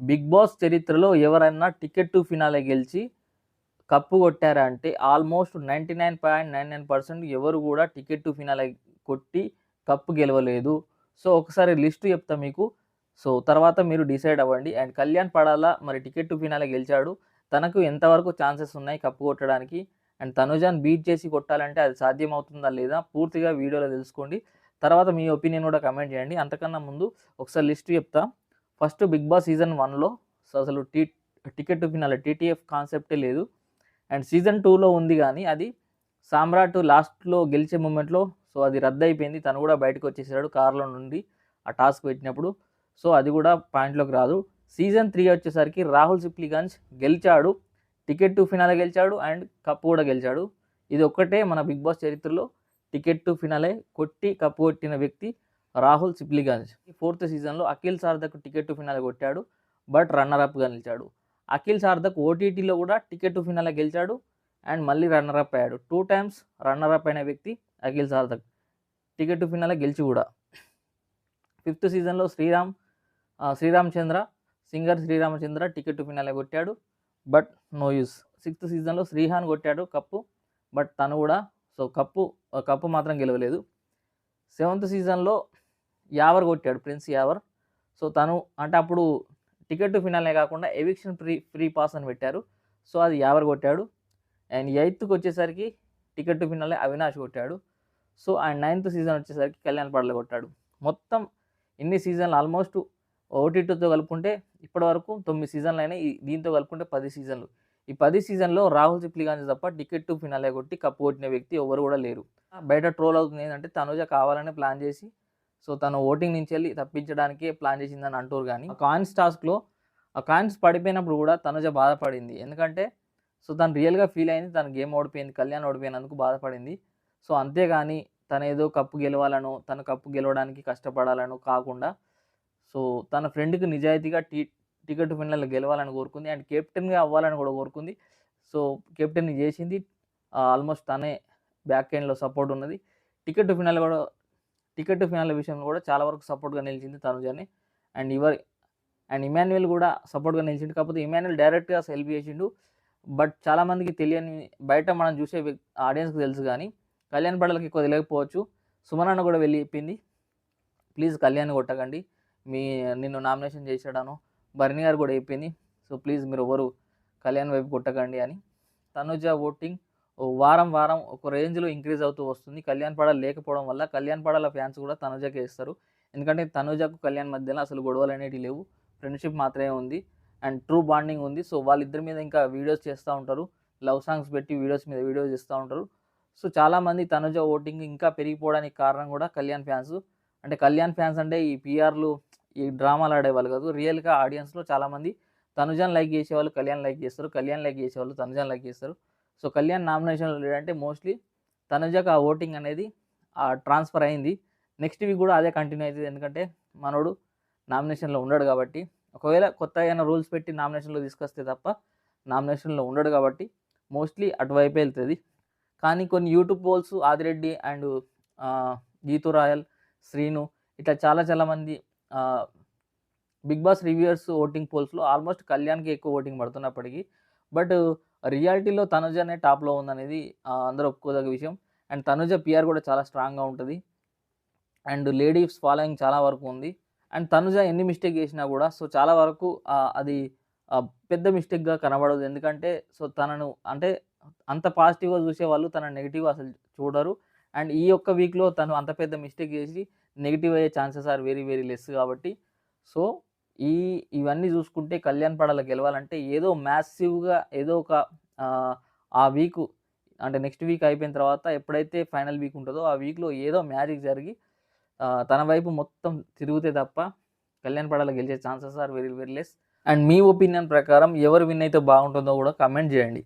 Big Boss చరిత్రలో ఎవరైనా ticket to finale గెలిచి కప్పు కొట్టారా అంటే almost ninety nine point nine nine percent ఎవరు కూడా టికెట్ టు ఫినాలే కొట్టి కప్పు గెలవలేదు. సో ఒకసారి లిస్టు చెప్తా మీకు. సో తర్వాత మీరు డిసైడ్ అవ్వండి. అండ్ కళ్యాణ్ పడాలా మరి టికెట్ టు ఫినాలే గెలిచాడు. తనకు ఎంతవరకు ఛాన్సెస్ ఉన్నాయి కప్పు కొట్టడానికి? అండ్ తనుజాన్ బీట్ చేసి కొట్టాలంటే అది సాధ్యమవుతుందా లేదా? పూర్తిగా వీడియోలో తెలుసుకోండి. తర్వాత మీ ఒపీనియన్ కూడా కమెంట్ చేయండి. అంతకన్నా ముందు ఒకసారి లిస్ట్ చెప్తా. ఫస్ట్ బిగ్ బాస్ సీజన్ వన్లో సో అసలు T ticket to finale TTF కాన్సెప్టే లేదు. అండ్ సీజన్ టూలో ఉంది కానీ అది సామ్రాట్ లాస్ట్లో గెలిచే మూమెంట్లో సో అది రద్దు అయిపోయింది తను కూడా బయటకు వచ్చేసాడు కార్లో నుండి ఆ టాస్క్ పెట్టినప్పుడు. సో అది కూడా పాయింట్లోకి రాదు. సీజన్ త్రీ వచ్చేసరికి రాహుల్ సిప్లిగంజ్ గెలిచాడు టికెట్ టు ఫినాలే గెలిచాడు అండ్ కప్ కూడా గెలిచాడు. ఇది ఒక్కటే మన బిగ్ బాస్ చరిత్రలో టికెట్ టు ఫినాలే కొట్టి కప్పు కొట్టిన వ్యక్తి. రాహుల్ సిప్లిగంజ్ ఫోర్త్ సీజన్లో Akhil Sarthak ticket to finale కొట్టాడు బట్ రన్నర్అప్గా నిలిచాడు. అఖిల్ సార్దక్ ఓటీటీలో కూడా టికెట్ టు ఫినాల్ గెలిచాడు అండ్ మళ్ళీ రన్నర్ అప్ అయ్యాడు. టూ టైమ్స్ రన్నర్అప్ అయిన వ్యక్తి Akhil Sarthak ticket to finale గెలిచి కూడా. ఫిఫ్త్ సీజన్లో Sriram Sreeramachandra singer Sreeramachandra ticket to finale కొట్టాడు బట్ నో యూస్. సిక్స్త్ సీజన్లో శ్రీహాన్ కొట్టాడు కప్పు బట్ తను కూడా సో కప్పు కప్పు మాత్రం గెలవలేదు. సెవెంత్ సీజన్లో యావర్ కొట్టాడు ప్రిన్స్ యావర్. సో తను అంటే అప్పుడు టికెట్ టు ఫినాలే కాకుండా ఎవిక్షన్ ఫ్రీ ఫ్రీ పాస్ అని పెట్టారు. సో అది యావర్ కొట్టాడు. అండ్ ఎయిత్కి వచ్చేసరికి టికెట్ టు ఫినాలే అవినాష్ కొట్టాడు. సో అండ్ నైన్త్ సీజన్ వచ్చేసరికి కళ్యాణ్ పడల కొట్టాడు. మొత్తం ఇన్ని సీజన్లు ఆల్మోస్ట్ ఓటీటీతో కలుపుకుంటే ఇప్పటి వరకు తొమ్మిది సీజన్లు అయినాయి. ఈ- దీంతో కలుపుకుంటే పది సీజన్లు. ఈ పది సీజన్లో రాహుల్ చిప్లిగాంజీ తప్ప టికెట్ టు ఫినాలే కొట్టి కప్పు కొట్టిన వ్యక్తి ఎవరు కూడా లేరు. బయట ట్రోల్ అవుతుంది ఏంటంటే తనుజ కావాలని ప్లాన్ చేసి సో తను ఓటింగ్ నుంచి వెళ్ళి తప్పించడానికే ప్లాన్ చేసిందని అంటారు కానీ కాయిన్స్ టాస్క్లో ఆ కాయిన్స్ పడిపోయినప్పుడు కూడా తనుజ బాధపడింది. ఎందుకంటే సో తను రియల్గా ఫీల్ అయింది తన గేమ్ ఓడిపోయింది కళ్యాణ్ ఓడిపోయినందుకు బాధపడింది. సో అంతేగాని తను ఏదో కప్పు గెలవాలను తను కప్పు గెలవడానికి కష్టపడాలను కాకుండా సో తన ఫ్రెండ్కి నిజాయితీగా టీ టికెట్ ఫినాల్లో గెలవాలని కోరుకుంది. అండ్ కెప్టెన్గా అవ్వాలని కూడా కోరుకుంది. సో కెప్టెన్ చేసింది ఆల్మోస్ట్ తనే బ్యాక్ ఎండ్లో సపోర్ట్ ఉన్నది. టికెట్ ఫైనల్ కూడా టికెట్ ఫినాల్ విషయంలో కూడా చాలా వరకు సపోర్ట్గా నిలిచింది తనుజాని అండ్ ఇవర్ అండ్ ఇమాన్యుయల్ కూడా సపోర్ట్గా నిలిచిండు. కాకపోతే ఇమాన్యుయల్ డైరెక్ట్గా సెల్ఫ్ చేసిండు. బట్ చాలామందికి తెలియని బయట మనం చూసే ఆడియన్స్కి తెలుసు కానీ కళ్యాణ్ పడలకి ఎక్కువ తెలియకపోవచ్చు. సుమనన్న కూడా వెళ్ళి చెప్పింది. ప్లీజ్ కళ్యాణ్ కొట్టకండి. మీ నిన్ను నామినేషన్ చేశాడాను. భరణి గారు కూడా చెప్పింది. సో ప్లీజ్ మీరు ఎవరు కళ్యాణ్ వైపు కొట్టకండి అని. తనుజ ఓటింగ్ వారం వారం ఒక రేంజ్లో ఇంక్రీజ్ అవుతూ వస్తుంది. కళ్యాణ్ పడాల లేకపోవడం వల్ల కళ్యాణ్ పడాల ఫ్యాన్స్ కూడా తనుజకే ఇస్తారు. ఎందుకంటే తనుజకు కళ్యాణ్ మధ్యలో అసలు గొడవలు అనేటివి లేవు. ఫ్రెండ్షిప్ మాత్రమే ఉంది. అండ్ ట్రూ బాండింగ్ ఉంది. సో వాళ్ళిద్దరి మీద ఇంకా వీడియోస్ చేస్తూ ఉంటారు. లవ్ సాంగ్స్ పెట్టి వీడియోస్ మీద వీడియోస్ చేస్తూ ఉంటారు. సో చాలామంది తనుజ ఓటింగ్ ఇంకా పెరిగిపోవడానికి కారణం కూడా కళ్యాణ్ ఫ్యాన్స్. అంటే కళ్యాణ్ ఫ్యాన్స్ అంటే ఈ పిఆర్లు ఈ డ్రామాలు ఆడేవాళ్ళు కాదు. రియల్గా ఆడియన్స్లో చాలామంది తనుజాన్ లైక్ చేసేవాళ్ళు కళ్యాణ్ లైక్ చేస్తారు. కళ్యాణ్ లైక్ చేసేవాళ్ళు తనుజాన్ లైక్ చేస్తారు. సో కళ్యాణ్ నామినేషన్లో లేదంటే మోస్ట్లీ తనుజకు ఆ ఓటింగ్ అనేది ట్రాన్స్ఫర్ అయింది. నెక్స్ట్ వీక్ కూడా అదే కంటిన్యూ అవుతుంది. ఎందుకంటే మనోడు నామినేషన్లో ఉండడు కాబట్టి. ఒకవేళ కొత్త ఏమైనా రూల్స్ పెట్టి నామినేషన్లో తీసుకొస్తే తప్ప నామినేషన్లో ఉండడు కాబట్టి మోస్ట్లీ అటువైపు వెళ్తుంది. కానీ కొన్ని YouTube polls Adi Reddy and Geethu Royal Srinu ఇట్లా చాలా చాలా మంది బిగ్ బాస్ రివ్యూయర్స్ ఓటింగ్ పోల్స్లో ఆల్మోస్ట్ కళ్యాణ్కి ఎక్కువ ఓటింగ్ పడుతున్నప్పటికీ. బట్ రియాలిటీలో తనుజనే టాప్లో ఉందనేది అందరూ ఒప్పుకోదగ్గ విషయం. అండ్ తనుజ పిఆర్ కూడా చాలా స్ట్రాంగ్గా ఉంటుంది. అండ్ లేడీస్ ఫాలోయింగ్ చాలా వరకు ఉంది. అండ్ తనుజ ఎన్ని మిస్టేక్ చేసినా కూడా సో చాలా వరకు అది పెద్ద మిస్టేక్గా కనబడదు. ఎందుకంటే సో తనను అంటే అంత పాజిటివ్గా చూసే వాళ్ళు తన నెగిటివ్ అసలు చూడరు. అండ్ ఈ ఒక్క వీక్లో తను అంత పెద్ద మిస్టేక్ చేసి నెగిటివ్ అయ్యే chances are very very less కాబట్టి. సో ఈ ఇవన్నీ చూసుకుంటే కళ్యాణ్ పడాల గెలవాలంటే ఏదో మ్యాసివ్గా ఏదో ఒక ఆ, వీక్ అంటే నెక్స్ట్ వీక్ అయిపోయిన తర్వాత ఎప్పుడైతే ఫైనల్ వీక్ ఉంటుందో ఆ వీక్లో ఏదో మ్యాజిక్ జరిగి తన వైపు మొత్తం తిరిగితే తప్ప కళ్యాణ్ పడాల గెలిచే chances are very very less and me opinion ప్రకారం ఎవరు విన్ అయితే బాగుంటుందో కూడా కమెంట్ చేయండి.